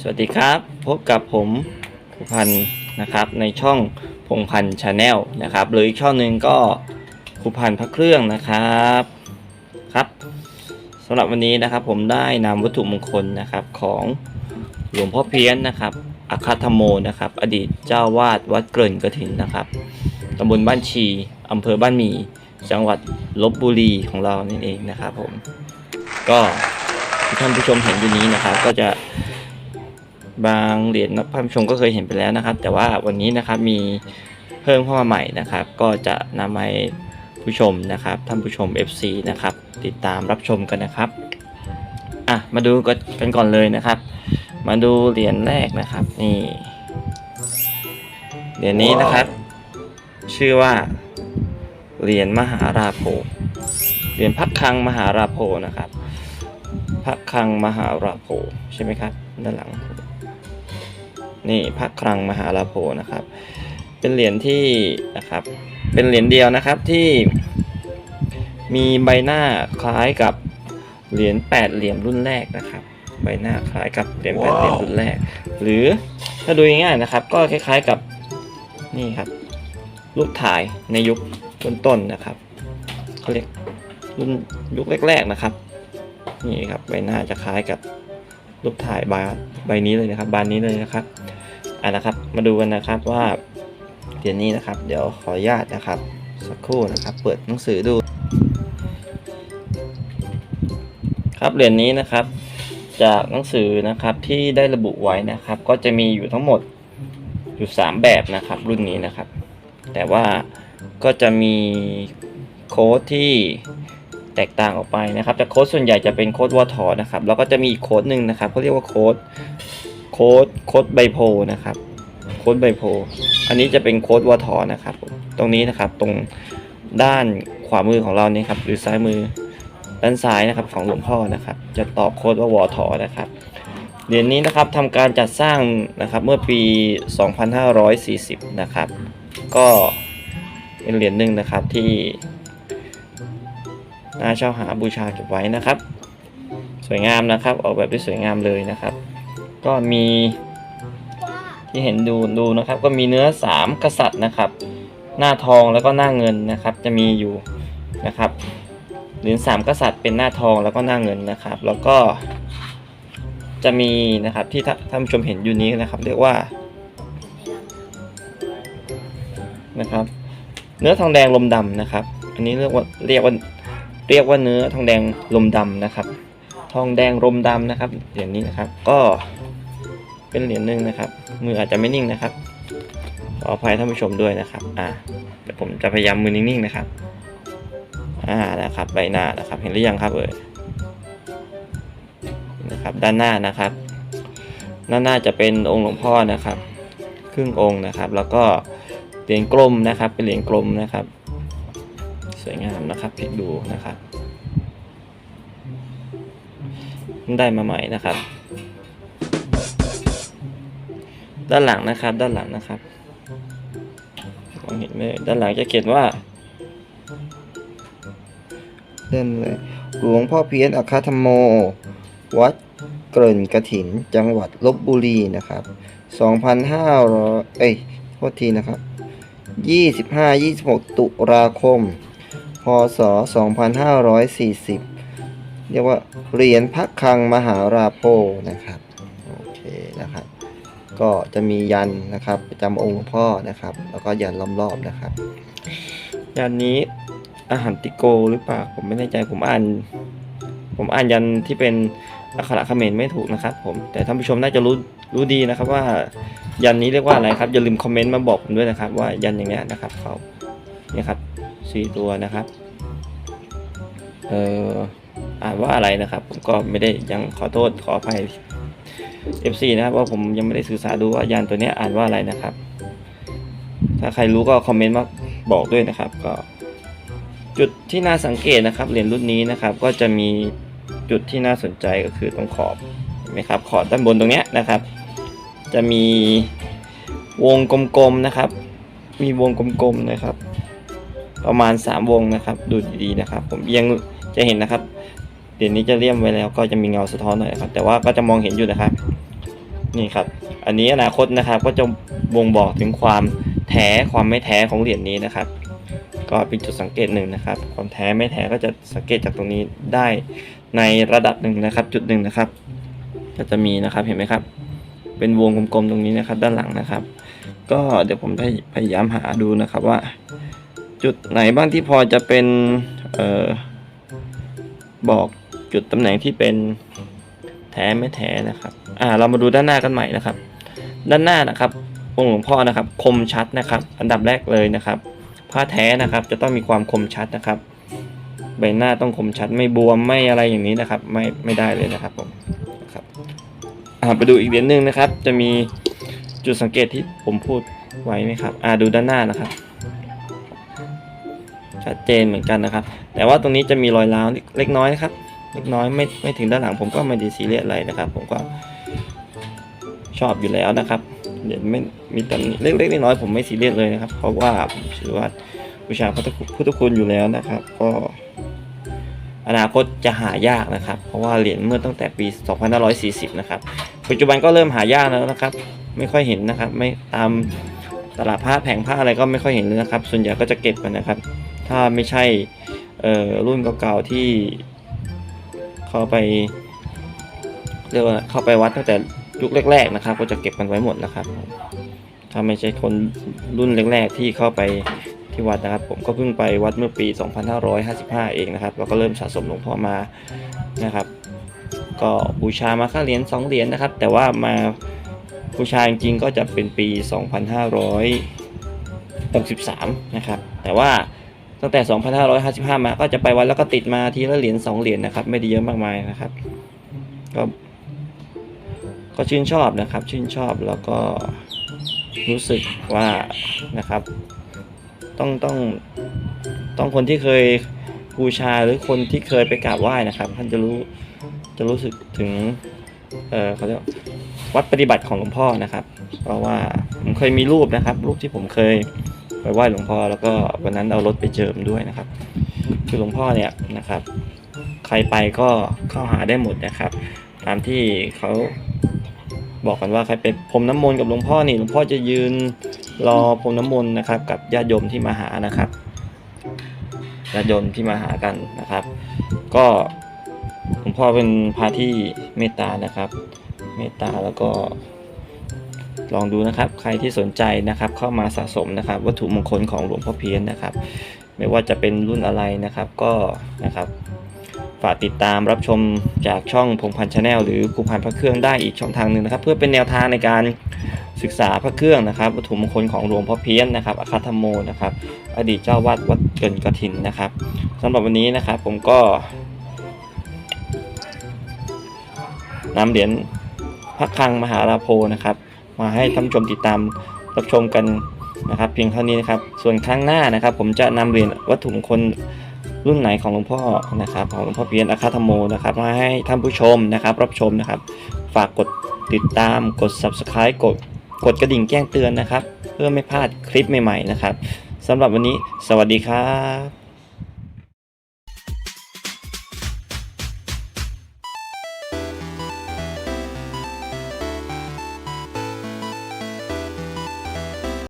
สวัสดีครับ พบกับผมพงพันธ์นะครับ ในช่องพงพันธ์ชาแนลนะครับ หรืออีกช่องหนึ่งก็ครูพันธ์พระเครื่องนะครับครับสำหรับวันนี้นะครับผมได้นำวัตถุมงคลนะครับของหลวงพ่อเพี้ยนนะครับอัคคธโมนะครับ อดีตเจ้าวาดวัดเกริ่นกระถินนะครับตำบลบ้านชีอำเภอบ้านมีจังหวัดลบบุรีของเรานี่เองนะครับผมก็ ที่ท่านผู้ชมเห็นอยู่นี้นะครับ ก็จะบางเหรียญท่านผู้ชมก็เคยเห็นไปแล้วนะครับ แต่ว่าวันนี้นะครับมีเพิ่มเข้ามาใหม่นะครับ ก็จะนำมาให้ผู้ชมนะครับ ท่านผู้ชม FC นะครับ ติดตามรับชมกันนะครับอะมาดูกันก่อนเลยนะครับ มาดูเหรียญแรกนะครับ นี่เหรียญนี้นะครับ ชื่อว่าเหรียญมหาราโภเหรียญพักคังมหาราโภนะครับ พักคังมหาราโภใช่ไหมครับ ด้านหลัง นี่พระคลังมหาลาโภนะครับ เป็นเหรียญที่นะครับ เป็นเหรียญเดียวนะครับที่มีใบหน้าคล้ายกับเหรียญแปดเหลี่ยมรุ่นแรกนะครับ ใบหน้าคล้ายกับเหรียญแปดเหลี่ยมรุ่นแรก หรือถ้าดูง่ายๆนะครับ ก็คล้ายๆกับนี่ครับรูปถ่ายในยุคต้นๆนะครับเขาเรียกรุ่นยุคแรกๆนะครับ นี่ครับใบหน้าจะคล้ายกับรูปถ่ายใบใบนี้เลยนะครับ บานนี้เลยนะครับอ่านะครับ มาดูกันนะครับว่าเหรียญนี้นะครับ เดี๋ยวขออนุญาตนะครับ สักครู่นะครับ เปิดหนังสือดู ครับเหรียญนี้นะครับ จากหนังสือนะครับที่ได้ระบุไว้นะครับ ก็จะมีอยู่ทั้งหมดอยู่ 3 แบบนะครับ รุ่นนี้นะครับ แต่ว่าก็จะมีโค้ดที่ แตกต่างออกไปนะครับ แต่โค้ดส่วนใหญ่จะเป็นโค้ดวอทอนะครับแล้วก็จะมีอีกโค้ดหนึ่งนะครับเขาเรียกว่าโค้ดโค้ดโค้ดไบโพนะครับโค้ดไบโพอันนี้จะเป็นโค้ดวอทอนะครับ ตรงนี้นะครับตรงด้านขวามือของเราเนี่ยครับหรือซ้ายมือด้านซ้ายนะครับของหลวงพ่อนะครับ จะตอบโค้ดว่าวอทอนะครับเหรียญนี้นะครับทำการจัดสร้างนะครับเมื่อปี 2540 นะครับ ก็เป็นเหรียญหนึ่งนะครับที่ น่าเช่าหาบูชาเก็บไว้นะครับ สวยงามนะครับ ออกแบบได้สวยงามเลยนะครับ ก็มีที่เห็นดูดูนะครับ ก็มีเนื้อสามกษัตริย์นะครับ หน้าทองแล้วก็หน้าเงินนะครับ จะมีอยู่นะครับเหรียญสามกษัตริย์เป็นหน้าทองแล้วก็หน้าเงินนะครับ แล้วก็จะมีนะครับที่ท่านผู้ชมเห็นอยู่นี้นะครับ เรียกว่านะครับ เนื้อทองแดงลมดำนะครับ อันนี้เรียกว่าเรียกว่า เรียกว่าเนื้อทองแดงลมดำนะครับ ทองแดงลมดำนะครับเหรียญนี้นะครับ ก็เป็นเหรียญหนึ่งนะครับ มืออาจจะไม่นิ่งนะครับขออภัยท่านผู้ชมด้วยนะครับ อ่าเดี๋ยวผมจะพยายามมือนิ่งๆนะครับ อ่านะครับใบหน้านะครับ เห็นหรือยังครับเอ่ยนะครับ ด้านหน้านะครับด้านหน้าจะเป็นองค์หลวงพ่อนะครับ ครึ่งองค์นะครับ แล้วก็เหรียญกลมนะครับ เป็นเหรียญกลมนะครับ สวยงามนะครับพลิกดูนะครับได้มาใหม่นะครับ ด้านหลังนะครับ ด้านหลังนะครับมองเห็นไหมด้านหลังจะเขียนว่าเล่นเลยหลวงพ่อเพี้ยนอคคธรรมโม วัดเกริ่นกระถิน จังหวัดลบบุรีนะครับ2,500เอ้ยโทษทีนะครับ25-26 ตุลาคม ศ 2540 เรียกว่าเหรียญพักคังมหาราโพนะครับ โอเคนะครับ ก็จะมียันนะครับประจำองค์หลวงพ่อนะครับ แล้วก็ยันล้อมรอบนะครับ ยันนี้อาหารติโกหรือเปล่า ผมไม่แน่ใจผมอ่าน ผมอ่านยันที่เป็นอักขระเขมรไม่ถูกนะครับ ผม แต่ท่านผู้ชมน่าจะรู้รู้ดีนะครับว่ายันนี้เรียกว่าอะไรครับ อย่าลืมคอมเมนต์มาบอกผมด้วยนะครับ ว่ายันอย่างเงี้ยนะครับเขาเนี่ยครับสี่ตัวนะครับ เอ่ออ่านว่าอะไรนะครับ ผมก็ไม่ได้ยังขอโทษขออภัย FC นะครับว่าผมยังไม่ได้ศึกษาดูว่ายันตัวนี้อ่านว่าอะไรนะครับ ถ้าใครรู้ก็คอมเมนต์มาบอกด้วยนะครับก็ จุดที่น่าสังเกตนะครับเหรียญรุ่นนี้นะครับ ก็จะมีจุดที่น่าสนใจก็คือตรงขอบไหมครับขอบด้านบนตรงนี้นะครับ จะมีวงกลมๆนะครับ มีวงกลมๆนะครับ ประมาณ 3 วงนะครับ ดูดีๆนะครับ ผมยังจะเห็นนะครับเหรียญนี้จะเลี่ยมไว้แล้วก็จะมีเงาสะท้อนหน่อยครับแต่ว่าก็จะมองเห็นอยู่นะครับนี่ครับ อันนี้อนาคตนะครับก็จะบ่งบอกถึงความแท้ความไม่แท้ของเหรียญนี้นะครับ ก็เป็นจุดสังเกตหนึ่งนะครับ ความแท้ไม่แท้ก็จะสังเกตจากตรงนี้ได้ในระดับหนึ่งนะครับ จุดหนึ่งนะครับ ก็จะมีนะครับเห็นไหมครับ เป็นวงกลมๆตรงนี้นะครับ ด้านหลังนะครับ ก็เดี๋ยวผมพยายามหาดูนะครับว่า จุดไหนบ้างที่พอจะเป็นเออบอกจุดตำแหน่งที่เป็นแท้ไม่แท้นะครับ อ่า เรามาดูด้านหน้ากันใหม่นะครับ ด้านหน้านะครับองค์หลวงพ่อนะครับ คมชัดนะครับ อันดับแรกเลยนะครับ ผ้าแท้นะครับจะต้องมีความคมชัดนะครับ ใบหน้าต้องคมชัดไม่บวมไม่อะไรอย่างนี้นะครับ ไม่ไม่ได้เลยนะครับผมนะครับอ่าไปดูอีกเหรียญหนึ่งนะครับ จะมีจุดสังเกตที่ผมพูดไว้ไหมครับ อ่าดูด้านหน้านะครับ ชัดเจนเหมือนกันนะครับ แต่ว่าตรงนี้จะมีรอยร้าวเล็กน้อยนะครับ เล็กน้อยไม่ไม่ถึงด้านหลังผมก็ไม่ได้ซีเรียสอะไรนะครับ ผมก็ชอบอยู่แล้วนะครับเดี๋ยวไม่มีแต่เล็กๆน้อยๆผมไม่ซีเรียสเลยนะครับ เพราะว่าผมถือว่าบูชาพุทธคุณพุทธคุณอยู่แล้วนะครับ ก็อนาคตจะหายากนะครับ เพราะว่าเหรียญเมื่อตั้งแต่ปี 2540 นะครับ ปัจจุบันก็เริ่มหายากแล้วนะครับ ไม่ค่อยเห็นนะครับ ไม่ตามตลาดผ้าแผงผ้าอะไรก็ไม่ค่อยเห็นเลยนะครับ ส่วนใหญ่ก็จะเก็บกันนะครับ ถ้าไม่ใช่รุ่นเก่าๆที่เข้าไปเรียกว่าเข้าไปวัดตั้งแต่ยุคแรกๆนะครับ ก็จะเก็บกันไว้หมดนะครับถ้าไม่ใช่คนรุ่นแรกๆที่เข้าไปที่วัดนะครับ ผมก็เพิ่งไปวัดเมื่อปี 2555 เองนะครับแล้วก็เริ่มสะสมหลวงพ่อมานะครับ ก็บูชามาค่าเหรียญ2เหรียญนะครับ แต่ว่ามาบูชาจริงๆก็จะเป็นปี 2563 นะครับ แต่ว่า ตั้งแต่ 2555 มาก็จะไปวัดแล้วก็ติดมาทีละเหรียญ2เหรียญนะครับ ไม่ได้เยอะมากมายนะครับ ก็ก็ชื่นชอบนะครับ ชื่นชอบแล้วก็รู้สึกว่านะครับ ต้องต้องต้องคนที่เคยบูชาหรือคนที่เคยไปกราบไหว้นะครับ ท่านจะรู้จะรู้สึกถึงเออเขาเรียกวัดปฏิบัติของหลวงพ่อนะครับ เพราะว่าผมเคยมีรูปนะครับ รูปที่ผมเคย ไปไหว้หลวงพ่อแล้วก็วันนั้นเอารถไปเจิมด้วยนะครับ คือหลวงพ่อเนี่ยนะครับ ใครไปก็เข้าหาได้หมดนะครับ ตามที่เขาบอกกันว่าใครไปพรมน้ำมนต์กับหลวงพ่อนี่หลวงพ่อจะยืนรอพรมน้ำมนต์นะครับ กับญาติโยมที่มาหานะครับญาติโยมที่มาหากันนะครับ ก็หลวงพ่อเป็นพระที่เมตตานะครับ เมตตาแล้วก็ ลองดูนะครับ ใครที่สนใจนะครับ เข้ามาสะสมนะครับ วัตถุมงคลของหลวงพ่อเพี้ยนนะครับ ไม่ว่าจะเป็นรุ่นอะไรนะครับ ก็นะครับ ฝากติดตามรับชมจากช่องพงพันชาแนลหรือครูพันพระเครื่องได้อีกช่องทางหนึ่งนะครับ เพื่อเป็นแนวทางในการศึกษาพระเครื่องนะครับ วัตถุมงคลของหลวงพ่อเพี้ยนนะครับอาคาธรรมโมนะครับ อดีตเจ้าวาดวัดเกินกระถินนะครับสำหรับวันนี้นะครับผมก็นำเหรียญพระคลังมหาราโพนะครับ มาให้ท่านผู้ชมติดตามรับชมกันนะครับ เพียงเท่านี้นะครับ ส่วนครั้งหน้านะครับ ผมจะนำเหรียญวัตถุมงคลรุ่นไหนของหลวงพ่อนะครับ ของหลวงพ่อเพียรอาคาธรรมโมนะครับ มาให้ท่านผู้ชมนะครับ รับชมนะครับ ฝากกดติดตามกด subscribe กดกดกระดิ่งแจ้งเตือนนะครับ เพื่อไม่พลาดคลิปใหม่ๆนะครับสำหรับวันนี้ สวัสดีครับ